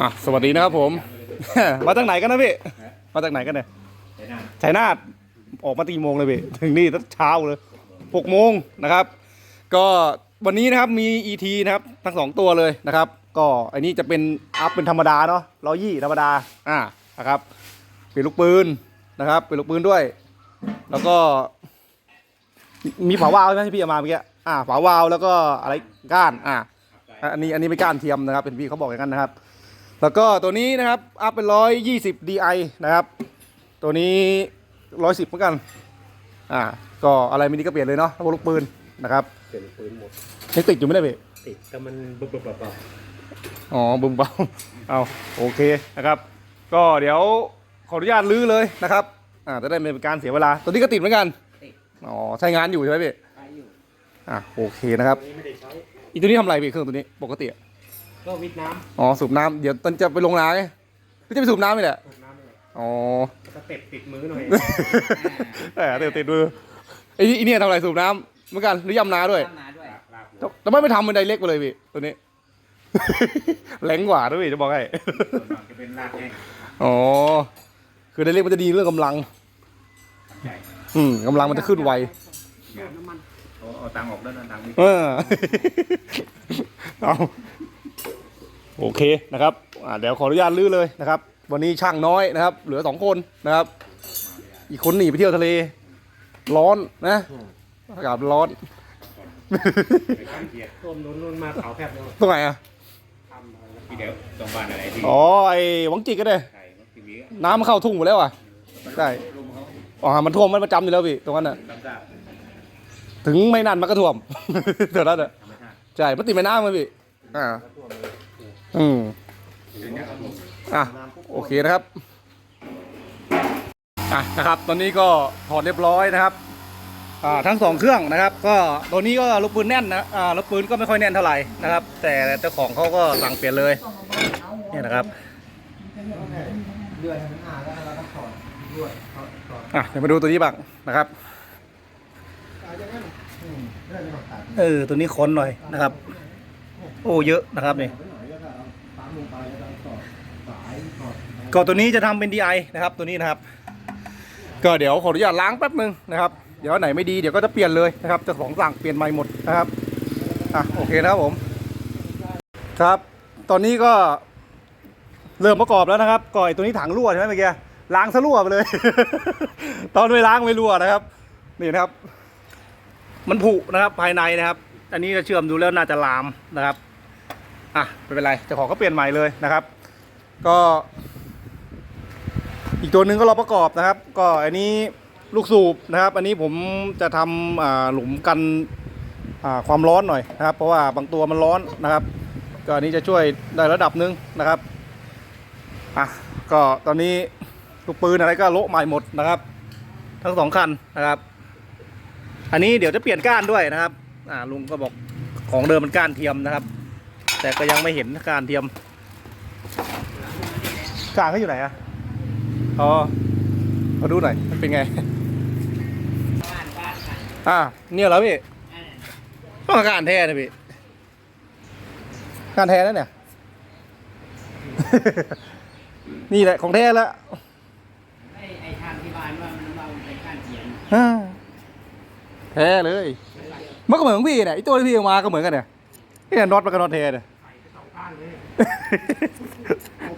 อะสวัสดีนะครับผม มาจากไหนกันนะพี่ มาจากไหนกันเนี่ยชัยนาทออกมาตีโมงเลยพี่ ถึงนี่ตั้งเช้าเลยหกโมงนะครับ ก็วันนี้นะครับมี ET นะครับทั้งสองตัวเลยนะครับ ก็อันนี้จะเป็นอัพเป็นธรรมดาเนาะร้อยี่ธรรมดา อ่านะครับ เป็นลูกปืนนะครับ เป็นลูกปืนด้วย แล้วก็ มีฝาวาล์วใช่ไหมที่พี่เอามาเมื่อกี้ อ่าฝาวาล์วแล้วก็อะไรก้าน อ่าอันนี้อันนี้ไม่ก้านเทียมนะครับเป็นพี่เขาบอกอย่างนั้นนะครับ แล้วก็ตัวนี้นะครับ อัพเป็นร้อยยี่สิบ DI นะครับ ตัวนี้ร้อยสิบเหมือนกัน อ่า ก็อะไรไม่ดีก็เปลี่ยนเลยเนาะพวกลูกปืนนะครับเป็นปืนหมดยังติดอยู่ไม่ได้เบะติดแต่มันบึบบึบเบาอ๋อบึมเบาเอาโอเคนะครับ ก็เดี๋ยวขออนุญาตลื้อเลยนะครับ อ่าจะได้ไม่เป็นการเสียเวลา ตัวนี้ก็ติดเหมือนกันอ๋อใช้งานอยู่ใช่ไหมพี่ใช้อยู่อะโอเคนะครับนี่ไม่ได้ใช้อีตัวนี้ทำอะไรพี่เครื่องตัวนี้ปกติอะ ก็วิทน้อ๋อสูบน้ำเดี๋ยวตอนจะไปลงนาไงหรือจะไปสูบน้ำนี่แหละำสูบน้ำเลยอ๋อสเต็ปติดมือหน่อยเออติดติดมือไอ้นี่ไอ้เนี่ยทำอะไรสูบน้ำเหมือนกันหรือยำนาด้วยทำนาด้วยลาบลาบหัวแต่ไม่ไปทำเป็นไดเล็กไปเลยพี่ตัวนี้แรงกว่าด้วยพี่จะบอกให้ส่วนมากจะเป็นลาบแห้งอ๋อคือไดเล็กมันจะดีเรื่องกำลังใหญ่อืมกำลังมันจะขึ้นไวน้ำมันเอาเอาตังค์ออกแล้วนะตังค์นี่เออเอา โอเคนะครับอ่าเดี๋ยวขออนุญาตลื้อเลยนะครับ วันนี้ช่างน้อยนะครับ เหลือสองคนนะครับ อีกคนหนีไปเที่ยวทะเล ร้อนนะอากาศร้อนไปข้างเกียร์ต้มนู้นนู้นมาเผาแคบเลยตรงไหนอะทำอะไรที่เดี๋ยวตรงบ้านอะไรที่อ๋อไอ้หวังจิกก็ได้ใช่ทีวีน้ำมันเข้าทุ่งหมดแล้วอะใช่อ๋อมันท่วมมันประจำอยู่แล้วพี่ตรงนั้นอะตำซ่าถึงไม่นานมันก็ท่วมเดี๋ยวนั้นอะธรรมชาติใช่มันติดแม่น้ำมันพี่อ่า อืมอะโอเคนะครับอะนะครับ ตอนนี้ก็ถอดเรียบร้อยนะครับอ่าทั้งสองเครื่องนะครับ ก็ตัวนี้ก็ลูกปืนแน่นนะอ่าลูกปืนก็ไม่ค่อยแน่นเท่าไหร่นะครับ แต่เจ้าของเขาก็สั่งเปลี่ยนเลยเนี่ยนะครับเดือดทั้งหาแล้วเราก็ถอดด้วยถอดอะเดี๋ยวมาดูตัวนี้บ้างนะครับเออตัดเออตัวนี้ค้นหน่อยนะครับ โอ้เยอะนะครับนี่ ก็ตัวนี้จะทำเป็น DI นะครับตัวนี้นะครับ ก็เดี๋ยวขออนุญาตล้างแป๊บนึงนะครับ เดี๋ยวไหนไม่ดีเดี๋ยวก็จะเปลี่ยนเลยนะครับจะของสั่งเปลี่ยนใหม่หมดนะครับอะโอเคนะครับผม ครับ ตอนนี้ก็เริ่มประกอบแล้วนะครับก่อยตัวนี้ถังรั่วใช่ไหมเมื่อกี้ล้างซะรั่วไปเลย ตอนไม่ล้างไม่รั่วนะครับ นี่นะครับ มันผุนะครับภายในนะครับ อันนี้จะเชื่อมดูแล้วน่าจะลามนะครับอะไม่เป็นไรจ้าขอก็เปลี่ยนใหม่เลยนะครับ ก็ อีกตัวหนึ่งก็รอประกอบนะครับ ก็อันนี้ลูกสูบนะครับ อันนี้ผมจะทำหลุมกันความร้อนหน่อยนะครับ เพราะว่าบางตัวมันร้อนนะครับ ก็อันนี้จะช่วยได้ระดับหนึ่งนะครับอะก็ตอนนี้ลูกปืนอะไรก็โละใหม่หมดนะครับ ทั้งสองคันนะครับ อันนี้เดี๋ยวจะเปลี่ยนก้านด้วยนะครับอ่าลุงก็บอกของเดิมมันก้านเทียมนะครับ แต่ก็ยังไม่เห็นก้านเทียมก้านเขาอยู่ไหนอะ อ๋อมาดูหน่อยมันเป็นไงบ้านบ้านบ้านอ่าเนี่ยเหรอพี่อ่าต้องการแท้นะพี่การแท้แล้วเนี่ย นี่แหละของแท้แล้วไอ้ไอ้ทางที่บ้านว่ามันเราเป็นการเขียนอ่าแท้เลยมันก็เหมือนของพี่เนี่ยไอตัวที่พี่เอามาก็เหมือนกันเนี่ยนี่น็อตมันก็น็อตแท้เนี่ยสองก้านเลย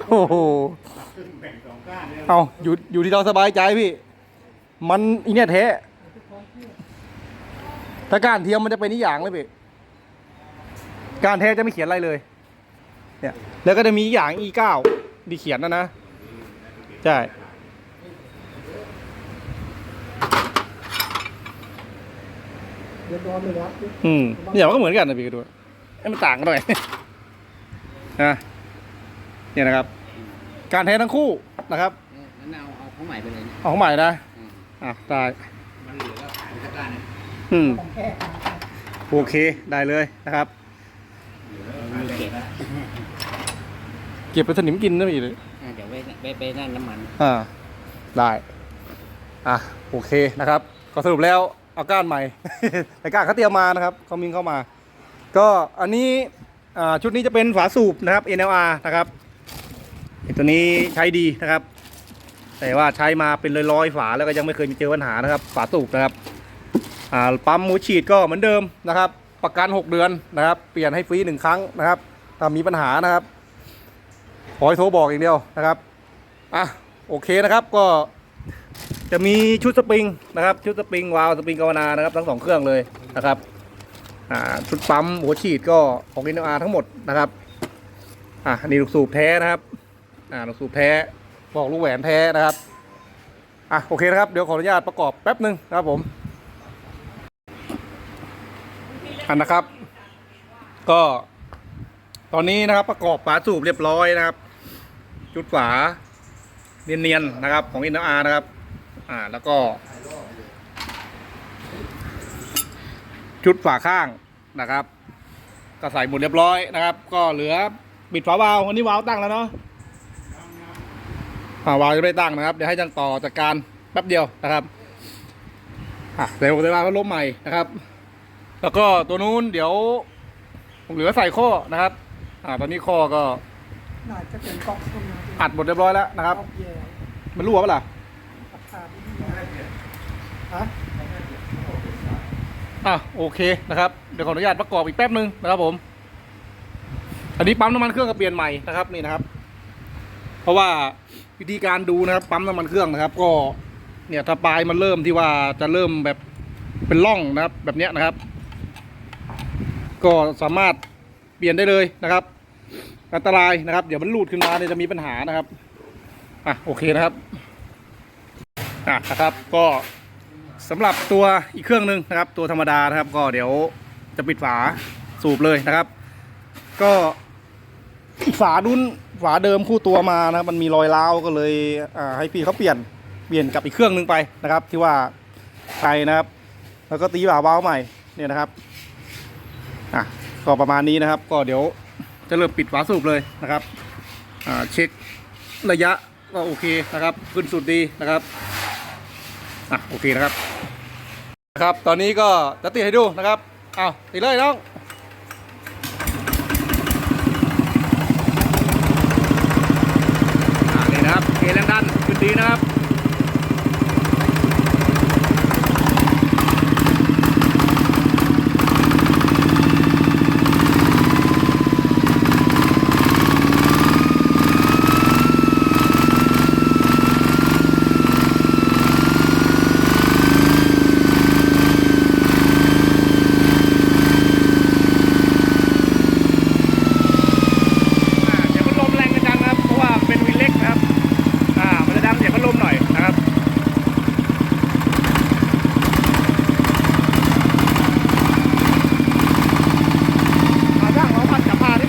โอ้โห เอาอยู่อยู่ที่เราสบายใจพี่ มันอีเนี่ยแท้ถ้าการเทียมมันจะเป็นอีกอย่างเลยพี่การแท้จะไม่เขียนอะไรเลย เนี่ย แล้วก็จะมีอย่าง e 9ที่เขียนนะนะ ใช่เดือดร้อนเลยครับอืมเนี่ยมันก็เหมือนกันนะพี่ก็ดูให้มันต่างกันหน่อยนะเนี่ยนะครับ การแท้ทั้งคู่ นะครับงั้นเอาเอาของใหม่ไปเลยนะเอาของใหม่นะอืมอะได้มันเหลือก็ขายไปสักก้านนะอืมโอเคได้เลยนะครับมีเก็บเก็บไปสนิมกินนะพี่เลยอ่าเดี๋ยวไปไปไปนั่นน้ำมันอ่าได้อะโอเคนะครับ ก็สรุปแล้วเอาก้านใหม่ แต่ก้านเขาเตรียมมานะครับเขามิงเข้ามา ก็อันนี้อ่าชุดนี้จะเป็นฝาสูบนะครับ NLR นะครับไอ้ ตัวนี้ใช้ดีนะครับ แต่ว่าใช้มาเป็นร้อยๆฝาแล้วก็ยังไม่เคยมีเจอปัญหานะครับ ฝาสูบนะครับปั๊มหมูฉีดก็เหมือนเดิมนะครับ ประกัน 6 เดือนนะครับ เปลี่ยนให้ฟรีหนึ่งครั้งนะครับถ้ามีปัญหานะครับขอให้โทรบอกอย่างเดียวนะครับอะโอเคนะครับก็จะมีชุดสปริงนะครับ ชุดสปริงวาล์วสปริงกาวนานะครับ ทั้งสองเครื่องเลยนะครับอ่าชุดปั๊มหัวฉีดก็ของ NR ทั้งหมดนะครับอะนี่ลูกสูบแท้นะครับ อ่าลูกสูบแท้บอกลูกแหวนแท้นะครับอะโอเคนะครับเดี๋ยวขออนุญาตประกอบแป๊บหนึ่งนะครับผมอันนะครับ ก็ตอนนี้นะครับประกอบฝาสูบเรียบร้อยนะครับชุดฝาเนียนๆนะครับ ของอินอาร์นะครับ อ่าแล้วก็ ชุดฝาข้างนะครับ ก็ใส่หมดเรียบร้อยนะครับ ก็เหลือปิดฝาวาล์ววันนี้วาล์วตั้งแล้วเนาะ วาล์วจะไม่ได้ตั้งนะครับ เดี๋ยวให้จังต่อจัดการแป๊บเดียวนะครับอะเดี๋ยวผมจะวางพัดลมใหม่นะครับ แล้วก็ตัวนู้นเดี๋ยวผมเหลือใส่ข้อนะครับ อ่า ตอนนี้ข้อก็น่าจะเป็นกล่องส้มนะอัดหมดเรียบร้อยแล้วนะครับกล่องแย่มันรั่วปะล่ะราคาที่นี่ฮะอะโอเคนะครับ เดี๋ยวขออนุญาตประกอบอีกแป๊บนึงนะครับผม อันนี้ปั๊มน้ำมันเครื่องก็เปลี่ยนใหม่นะครับนี่นะครับ เพราะว่าวิธีการดูนะครับปั๊มน้ำมันเครื่องนะครับ ก็เนี่ยถ้าปลายมันเริ่มที่ว่าจะเริ่มแบบเป็นร่องนะครับ แบบเนี้ยนะครับ ก็สามารถเปลี่ยนได้เลยนะครับอันตรายนะครับ เดี๋ยวมันรูดขึ้นมาเนี่ยจะมีปัญหานะครับอะโอเคนะครับอะนะครับก็สำหรับตัวอีกเครื่องหนึ่งนะครับ ตัวธรรมดานะครับ ก็เดี๋ยวจะปิดฝาสูบเลยนะครับ ก็ฝาดุน ฝาเดิมคู่ตัวมานะครับมันมีรอยร้าวก็เลยอ่าให้พี่เขาเปลี่ยนเปลี่ยนกับอีกเครื่องหนึ่งไปนะครับ ที่ว่าใช้นะครับ แล้วก็ตีฝาวาล์วใหม่เนี่ยนะครับอะก็ประมาณนี้นะครับ ก็เดี๋ยวจะเริ่มปิดฝาสูบเลยนะครับอ่าเช็คระยะก็โอเคนะครับ ขึ้นสุดดีนะครับอะโอเคนะครับครับตอนนี้ก็จะติดให้ดูนะครับอ้าวติดเลยน้องอ่านี่นะครับเกแรงดันขึ้นดีนะครับอ่าเสียงพัดลมแรงกันจังนะครับเพราะว่าเป็นวินเล็กนะครับอ่ามันจะดังเสียงพัดลมหน่อยนะครับมาจ้างเราพัดจับพาดิ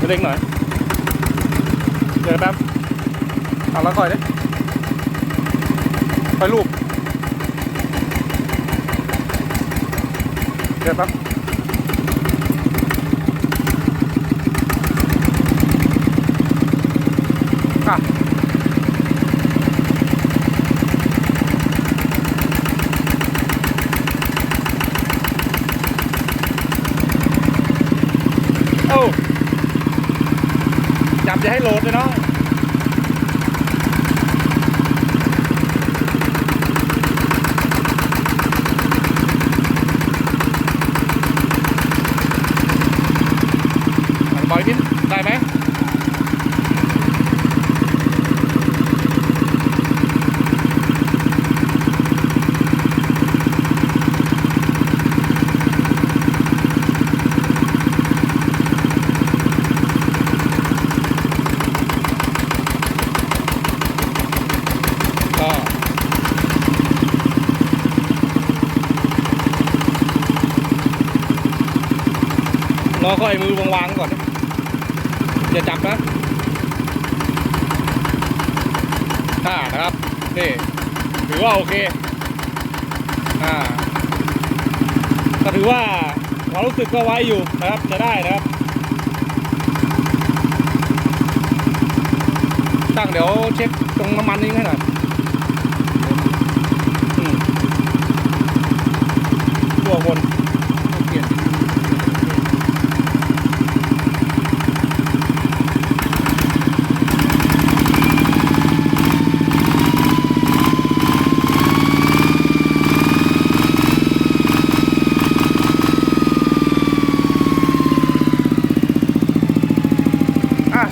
เร่งหน่อย เดี๋ยวแป๊บเอาแล้วค่อยดิค่อยลูบเดี๋ยวแป๊บอะโอ้ จับจะให้โหลดเลยเนาะปล่ อยนิดได้ไหมรอค่อยมือวางๆก่อน อย่าจับนะอ่านะครับนี่ถือว่าโอเคอ่าก็ถือว่าความรู้สึกก็ไว้อยู่นะครับจะได้นะครับตั้งเดี๋ยวเช็คตรงน้ำมันนี้ให้หน่อย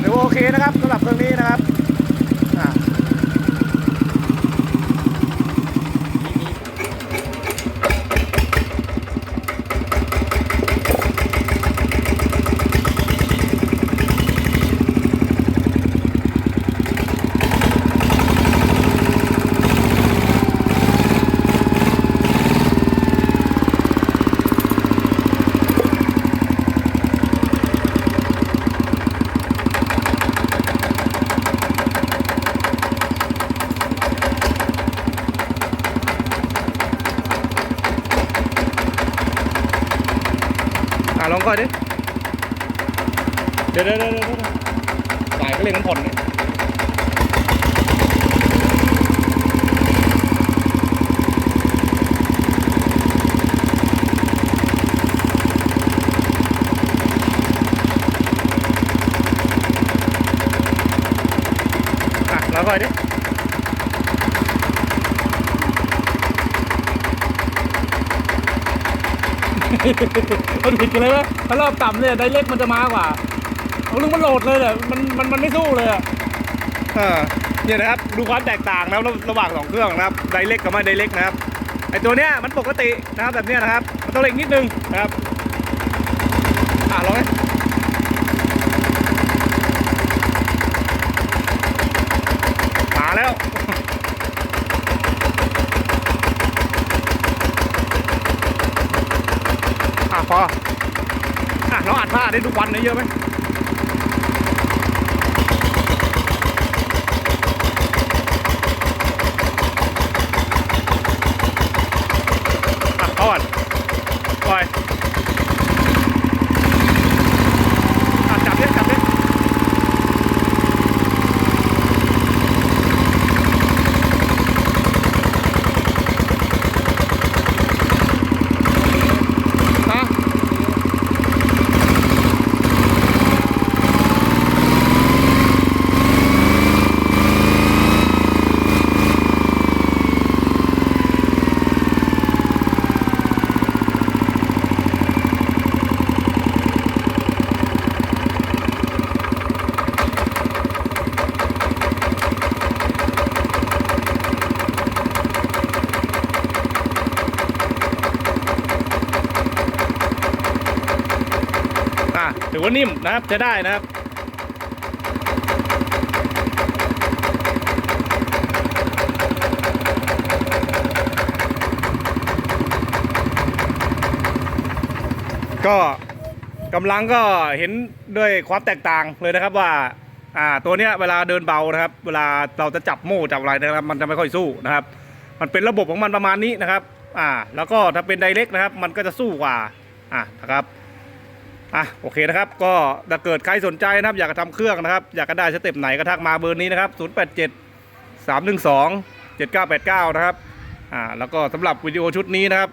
ถือว่าโอเคนะครับสำหรับเครื่องนี้นะครับ ก่อนดิ เดี๋ยวเดี๋ยวเดี๋ยวสายก็เร่งมันผ่อนเนี่ยอะลองก่อนดิ มันผิดกันเลยไหมถ้ารอบต่ำเนี่ยได้เล็กมันจะมากกว่าเอาลุงมันโหลดเลยเนี่ยมันมันมันไม่สู้เลยอะอ่าเนี่ยนะครับดูความแตกต่างนะครับระระหว่างสองเครื่องนะครับไดเล็กกับไม่ไดเล็กนะครับไอตัวเนี้ยมันปกตินะครับแบบเนี้ยนะครับมันต้องเล็กนิดนึงนะครับอะลองไหมมาแล้ว อะพออะเราอัดผ้า ได้ทุกวันเลยเยอะไหมอะเอาอัดปล่อยอะจับดิจับดินะ อะ ถือว่านิ่มนะครับจะได้นะครับก็กำลังก็เห็นด้วยความแตกต่างเลยนะครับว่าอ่าตัวเนี้ยเวลาเดินเบานะครับ เวลาเราจะจับโม่จับอะไรนะครับ มันจะไม่ค่อยสู้นะครับ มันเป็นระบบของมันประมาณนี้นะครับ อ่า แล้วก็ถ้าเป็นไดเรกนะครับ มันก็จะสู้กว่าอะนะครับ อะโอเคนะครับ ก็ถ้าเกิดใครสนใจนะครับ อยากจะทำเครื่องนะครับ อยากจะได้สเต็ปไหนก็ทักมาเบอร์นี้นะครับ 087 312 7989 นะครับอ่าแล้วก็สำหรับวิดีโอชุดนี้นะครับ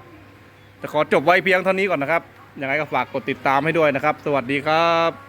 จะขอจบไว้เพียงเท่านี้ก่อนนะครับยังไงก็ฝากกดติดตามให้ด้วยนะครับ สวัสดีครับ